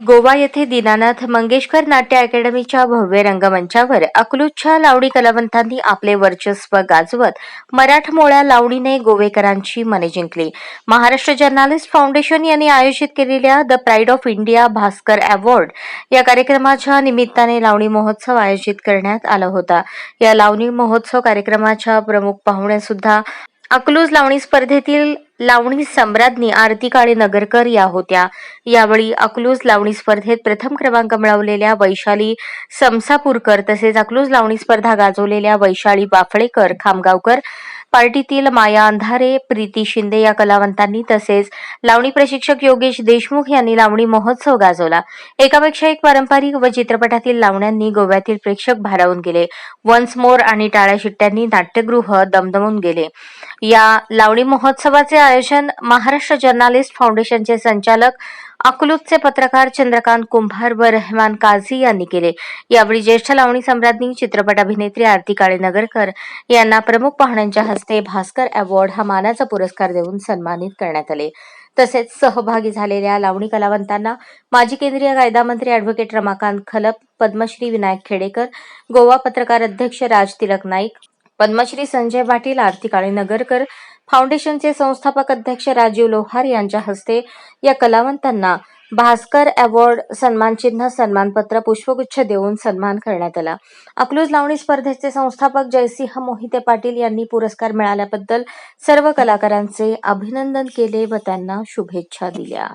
गोवा येथे दीनानाथ मंगेशकर नाट्य अकॅडमीच्या भव्य रंगमंचावर अकलूजच्या लावणी कलावंतांनी आपले वर्चस्व गाजवत मराठमोळ्या लावणीने गोवेकरांची मने जिंकली. महाराष्ट्र जर्नालिस्ट फाउंडेशन यांनी आयोजित केलेल्या the pride of India Bhaskar award या कार्यक्रमाच्या निमित्ताने लावणी महोत्सव आयोजित करण्यात आला होता. या लावणी महोत्सव कार्यक्रमाच्या प्रमुख पाहुण्या सुद्धा अकलूज लावणी स्पर्धेतील लावणी सम्राज्ञी आरती काळे नगरकर या होत्या. यावेळी अकलूज लावणी स्पर्धेत प्रथम क्रमांक मिळवलेल्या वैशाली समसापूरकर तसेच अकलूज लावणी स्पर्धा गाजवलेल्या वैशाली बाफळेकर खामगावकर पार्टीतील माया अंधारे प्रीती शिंदे या कलावंतांनी तसेच लावणी प्रशिक्षक योगेश देशमुख यांनी लावणी महोत्सव गाजवला. एकापेक्षा एक पारंपरिक व चित्रपटातील लावण्यांनी गोव्यातील प्रेक्षक भारावून गेले. वन्स मोर आणि टाळ्या शिट्ट्यांनी नाट्यगृह दमदमून गेले. या लावणी महोत्सवाचे आयोजन महाराष्ट्र जर्नालिस्ट फाउंडेशनचे संचालक अकलूजचे पत्रकार चंद्रकांत कुंभार व रहमान काझी यांनी केले. यावेळी ज्येष्ठ लावणी सम्राज्ञी चित्रपट अभिनेत्री आरती काळे नगरकर यांना प्रमुख पाहुण्यांच्या हस्ते भास्कर अवॉर्ड हा मानाचा पुरस्कार देऊन सन्मानित करण्यात आले. तसेच सहभागी झालेल्या लावणी कलावंतांना माजी केंद्रीय कायदा मंत्री अॅडव्होकेट रमाकांत खलप पद्मश्री विनायक खेडेकर गोवा पत्रकार अध्यक्ष राज तिलक नाईक पद्मश्री संजय पाटील आरती काळे नगरकर फाउंडेशनचे संस्थापक अध्यक्ष राजीव लोहार यांच्या हस्ते या कलावंतांना भास्कर अवॉर्ड सन्मानचिन्ह सन्मानपत्र पुष्पगुच्छ देऊन सन्मान करण्यात आला. अकलूज लावणी स्पर्धेचे संस्थापक जयसिंह मोहिते पाटील यांनी पुरस्कार मिळाल्याबद्दल सर्व कलाकारांचे अभिनंदन केले व त्यांना शुभेच्छा दिल्या.